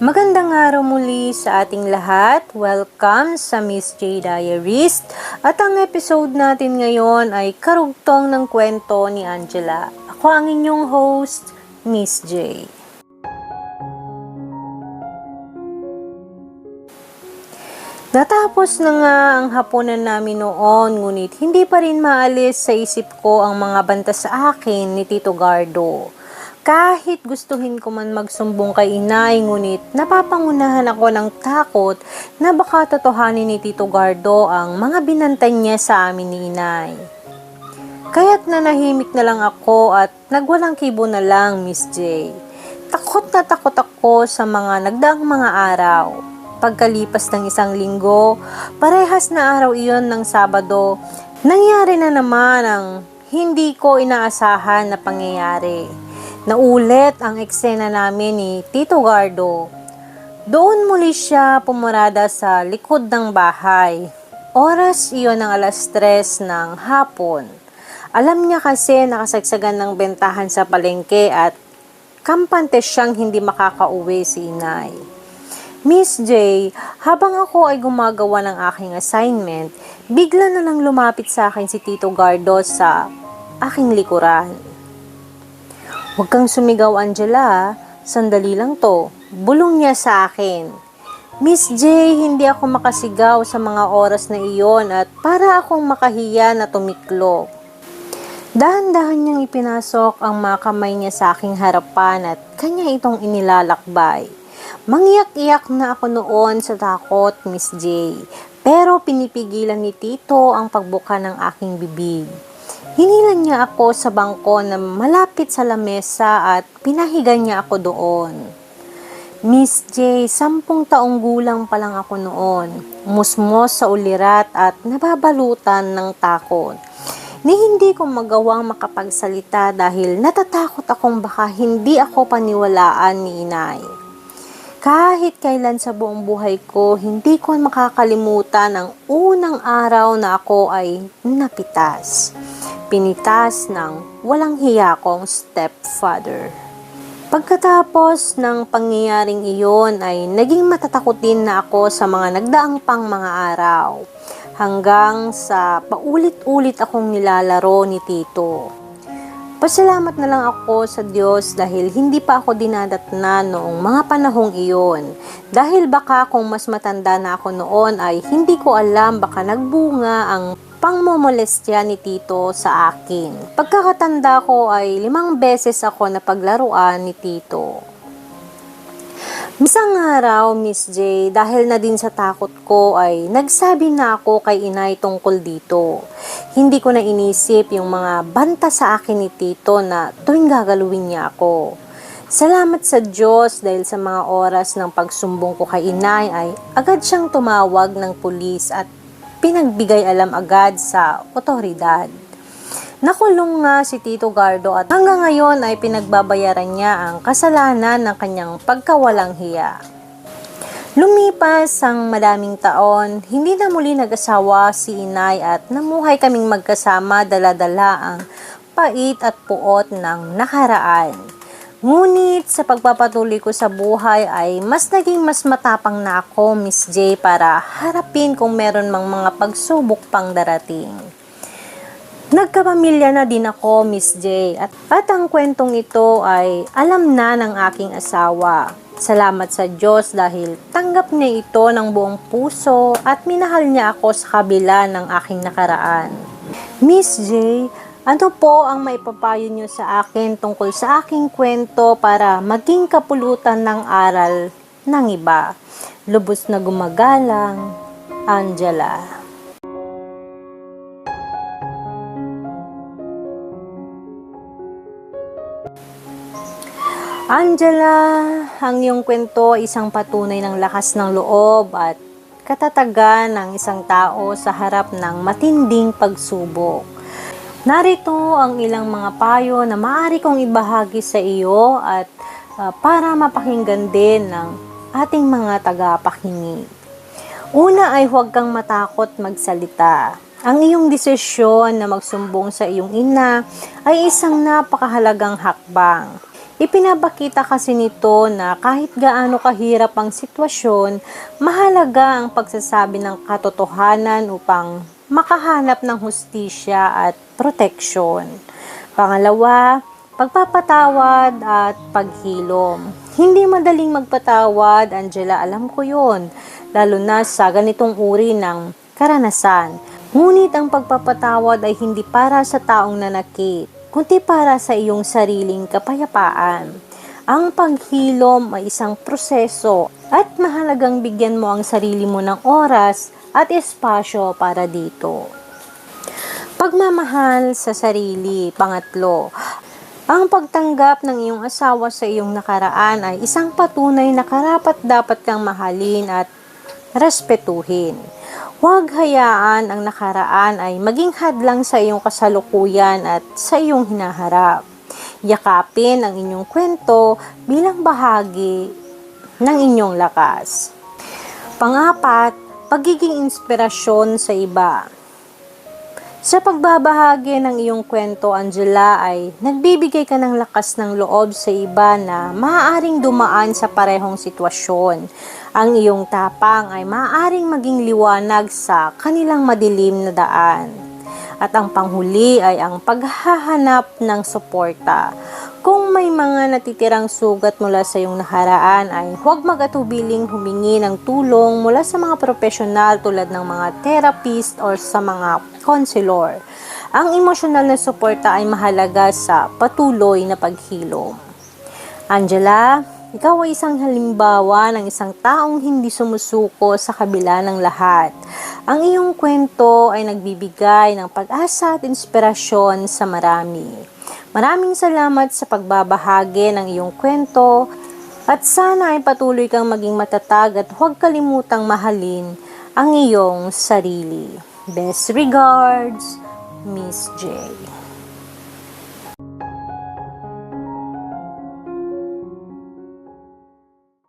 Magandang araw muli sa ating lahat. Welcome sa Miss J Diaries. At ang episode natin ngayon ay karugtong ng kwento ni Angela. Ako ang inyong host, Miss J. Natapos na nga ang hapunan namin noon, ngunit hindi pa rin maalis sa isip ko ang mga banta sa akin ni Tito Gardo. Kahit gustuhin ko man magsumbong kay inay, ngunit napapangunahan ako ng takot na baka totohanin ni Tito Gardo ang mga binantay niya sa amin ni inay. Kaya't nanahimik na lang ako at nagwalang kibo na lang, Miss J. Takot na takot ako sa mga nagdaang mga araw. Pagkalipas ng isang linggo, parehas na araw iyon ng Sabado, nangyari na naman ang hindi ko inaasahan na pangyayari. Naulit ang eksena namin ni Tito Gardo. Doon muli siya pumarada sa likod ng bahay. Oras iyon ng alas tres ng hapon. Alam niya kasi nakasagsagan ng bentahan sa palengke at kampante siyang hindi makakauwi si inay. Miss J, habang ako ay gumagawa ng aking assignment, bigla na lang lumapit sa akin si Tito Gardo sa aking likuran. Huwag kang sumigaw, Angela. Sandali lang to. Bulong niya sa akin. Miss J, hindi ako makasigaw sa mga oras na iyon at para akong makahiya na tumiklop. Dahan-dahan niyang ipinasok ang mga kamay niya sa aking harapan at kanya itong inilalakbay. Mangyak-iyak na ako noon sa takot, Miss J. Pero pinipigilan ni Tito ang pagbuka ng aking bibig. Hinilan niya ako sa bangko na malapit sa lamesa at pinahigan niya ako doon. Miss J, sampung taong gulang pa lang ako noon. Musmos sa ulirat at nababalutan ng takot. Ni hindi ko magawang makapagsalita dahil natatakot akong baka hindi ako paniwalaan ni inay. Kahit kailan sa buong buhay ko, hindi ko makakalimutan ang unang araw na ako ay napitas. Pinitas ng walang hiya kong stepfather. Pagkatapos ng pangyayaring iyon ay naging matatakotin na ako sa mga nagdaang pang mga araw hanggang sa paulit-ulit akong nilalaro ni Tito. Pasalamat na lang ako sa Diyos dahil hindi pa ako dinadatna noong mga panahong iyon. Dahil baka kung mas matanda na ako noon ay hindi ko alam baka nagbunga ang pangmomolestya ni Tito sa akin. Pagkakatanda ko ay limang beses ako na paglaruan ni Tito. Isang araw, Miss J, dahil na din sa takot ko ay nagsabi na ako kay inay tungkol dito. Hindi ko na inisip yung mga banta sa akin ni Tito na tuwing gagaluin niya ako. Salamat sa Diyos dahil sa mga oras ng pagsumbong ko kay inay ay agad siyang tumawag ng pulis at pinagbigay alam agad sa otoridad. Nakulong nga si Tito Gardo at hanggang ngayon ay pinagbabayaran niya ang kasalanan ng kanyang pagkawalang hiya. Lumipas ang madaming taon, hindi na muli nag-asawa si inay at namuhay kaming magkasama dala-dala ang pait at puot ng nakaraan. Ngunit sa pagpapatuloy ko sa buhay ay mas naging mas matapang na ako, Miss J, para harapin kung meron mang mga pagsubok pang darating. Nagkapamilya na din ako, Miss J. At, at ang kwentong ito ay alam na ng aking asawa. Salamat sa Diyos dahil tanggap niya ito ng buong puso at minahal niya ako sa kabila ng aking nakaraan. Miss J, ano po ang maipapayo niyo sa akin tungkol sa aking kwento para maging kapulutan ng aral ng iba? Lubos na gumagalang, Angela. Angela, ang iyong kwento ay isang patunay ng lakas ng loob at katatagan ng isang tao sa harap ng matinding pagsubok. Narito ang ilang mga payo na maaari kong ibahagi sa iyo at uh, para mapakinggan din ng ating mga tagapakinig. Una ay huwag kang matakot magsalita. Ang iyong desisyon na magsumbong sa iyong ina ay isang napakahalagang hakbang Ipinapakita kasi nito na kahit gaano kahirap ang sitwasyon, mahalaga ang pagsasabi ng katotohanan upang makahanap ng hustisya at proteksyon. Pangalawa, pagpapatawad at paghilom. Hindi madaling magpatawad, Angela, alam ko yon, lalo na sa ganitong uri ng karanasan. Ngunit ang pagpapatawad ay hindi para sa taong nanakit, kundi para sa iyong sariling kapayapaan. Ang paghilom ay isang proseso at mahalagang bigyan mo ang sarili mo ng oras at espasyo para dito. Pagmamahal sa sarili, pangatlo. Ang pagtanggap ng iyong asawa sa iyong nakaraan ay isang patunay na karapat dapat kang mahalin at respetuhin. Huwag hayaan ang nakaraan ay maging hadlang sa iyong kasalukuyan at sa iyong hinaharap. Yakapin ang inyong kwento bilang bahagi ng inyong lakas. Pangapat, pagiging inspirasyon sa iba. Sa pagbabahagi ng iyong kwento, Angela, ay nagbibigay ka ng lakas ng loob sa iba na maaaring dumaan sa parehong sitwasyon. Ang iyong tapang ay maaaring maging liwanag sa kanilang madilim na daan. At ang panghuli ay ang paghahanap ng suporta. Kung may mga natitirang sugat mula sa iyong nakaraan ay huwag mag-atubiling humingi ng tulong mula sa mga profesional tulad ng mga therapist or sa mga counselor. Ang emosyonal na suporta ay mahalaga sa patuloy na paghilom. Angela, ikaw ay isang halimbawa ng isang taong hindi sumusuko sa kabila ng lahat. Ang iyong kwento ay nagbibigay ng pag-asa at inspirasyon sa marami. Maraming salamat sa pagbabahagi ng iyong kwento at sana ay patuloy kang maging matatag at huwag kalimutang mahalin ang iyong sarili. Best regards, Miss J.